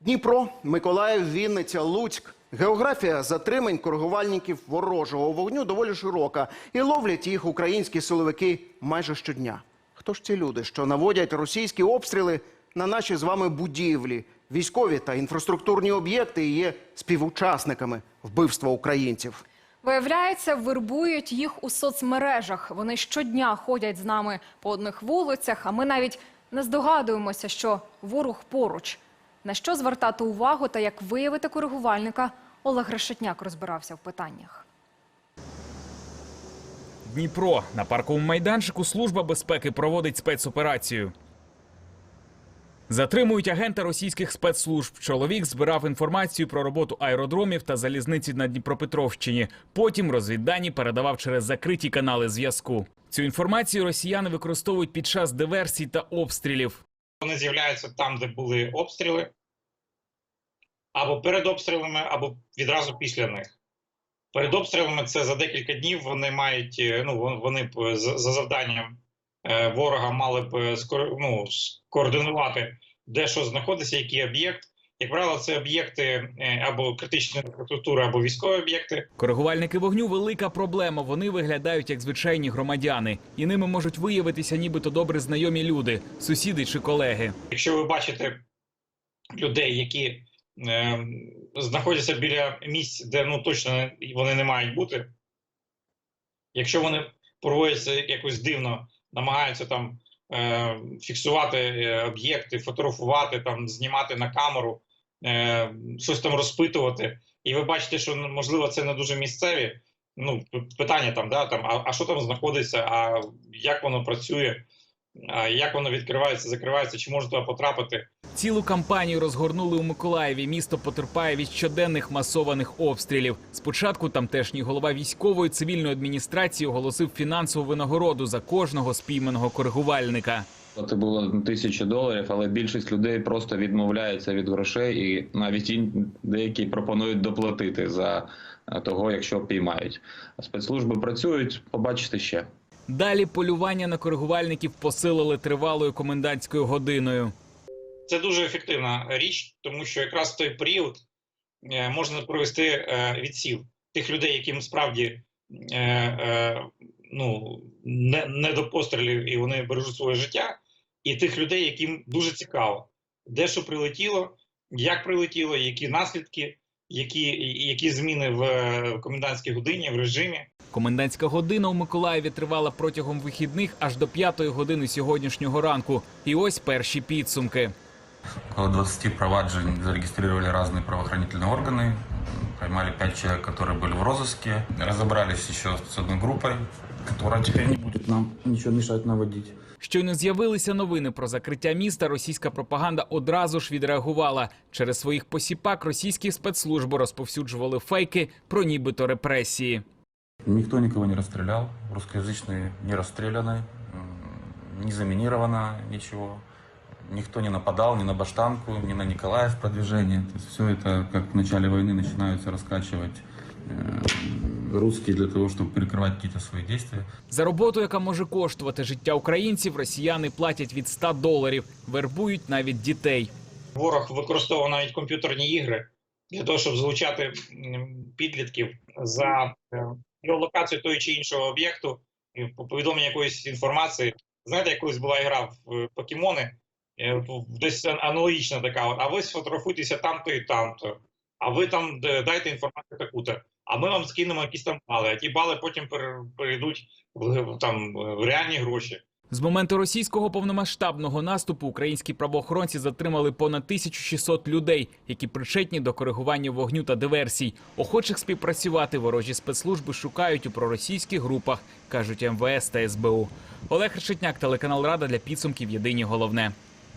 Дніпро, Миколаїв, Вінниця, Луцьк. Географія затримань коригувальників ворожого вогню доволі широка, і ловлять їх українські силовики майже щодня. Хто ж ці люди, що наводять російські обстріли на наші з вами будівлі, військові та інфраструктурні об'єкти і є співучасниками вбивства українців? Виявляється, вербують їх у соцмережах. Вони щодня ходять з нами по одних вулицях, а ми навіть не здогадуємося, що ворог поруч. На що звертати увагу та як виявити коригувальника, Олег Решетняк розбирався в питаннях. Дніпро на парковому майданчику служба безпеки проводить спецоперацію. Затримують агента російських спецслужб. Чоловік збирав інформацію про роботу аеродромів та залізниці на Дніпропетровщині. Потім розвіддані передавав через закриті канали зв'язку. Цю інформацію росіяни використовують під час диверсій та обстрілів. Вони з'являються там, де були обстріли, або перед обстрілами, або відразу після них. Перед обстрілами це за декілька днів вони мають, е, ну вони б за за завданням е, ворога мали б е, ну, скоординувати, де що знаходиться, який об'єкт. Як правило, це об'єкти е, або критичної інфраструктури, або військові об'єкти. Коригувальники вогню велика проблема. Вони виглядають як звичайні громадяни, і ними можуть виявитися нібито добре знайомі люди, сусіди чи колеги. Якщо ви бачите людей, які е, знаходяться біля місць, де ну точно вони не мають бути, якщо вони проводяться якось дивно, намагаються там е, фіксувати е, об'єкти, фотографувати, там, знімати на камеру, е, щось там розпитувати, і ви бачите, що ну, можливо це не дуже місцеві. Ну, питання там, да, там, а, а що там знаходиться, а як воно працює, як воно відкривається, закривається, чи можна туди потрапити. Цілу кампанію розгорнули у Миколаєві. Місто потерпає від щоденних масованих обстрілів. Спочатку тамтешній голова військової цивільної адміністрації оголосив фінансову винагороду за кожного спійманого коригувальника. Це було тисяча доларів, але більшість людей просто відмовляється від грошей, і навіть деякі пропонують доплатити за е, того, якщо піймають. Спецслужби працюють, побачите ще. Далі полювання на коригувальників посилили тривалою комендантською годиною. Це дуже ефективна річ, тому що якраз в той період е, можна провести е, відсів тих людей, яким справді ну, не, не до пострілів і вони бережуть своє життя, і тих людей, яким дуже цікаво, де що прилетіло, як прилетіло, які наслідки, які, які зміни в е, комендантській годині, в режимі. Комендантська година у Миколаєві тривала протягом вихідних аж до п'ятої години сьогоднішнього ранку. І ось перші підсумки. Около 20 проваджень зарегистрировали разные правоохранительные органы. М, Поймали 5 человек, которые были в розыске. Разобрались еще с одной группой, которая теперь не будет нам ничего мешать наводить. Щойно з'явилися новини про закриття міста. Російська пропаганда одразу ж відреагувала. Через своїх посіпак російські спецслужби розповсюджували фейки про нібито репресії. Никто никого не расстрелял. Русскоязычные не расстреляны, м, не заминировано ничего. Никто не нападал ни на Баштанку, ни на Николаев продвижение. То есть все это, как в начале войны, начинаются раскачивать э, русские для того, чтобы перекрывать какие-то свои действия. За роботу, яка може коштувати життя українців, росіяни платять від 100 доларів, вербують навіть дітей. Ворог використовував навіть комп'ютерні ігри для того, щоб залучати підлітків за е, геолокацію того чи іншого об'єкту, і по повідомленню якоїсь інформації. Знаєте, як колись була гра в е, покемони, е, десь аналогічна така. А ви сфотографуйтеся там-то і там-то. А ви там дайте інформацію таку-то. А ми вам скинемо якісь там бали, а ті бали потім пере- перейдуть там, в реальні гроші. З моменту російського повномасштабного наступу українські правоохоронці затримали понад 1600 людей, які причетні до коригування вогню та диверсій. Охочих співпрацювати ворожі спецслужби шукають у проросійських групах, кажуть МВС та СБУ. Олег Решетняк, телеканал Рада для підсумків. Єдині головне.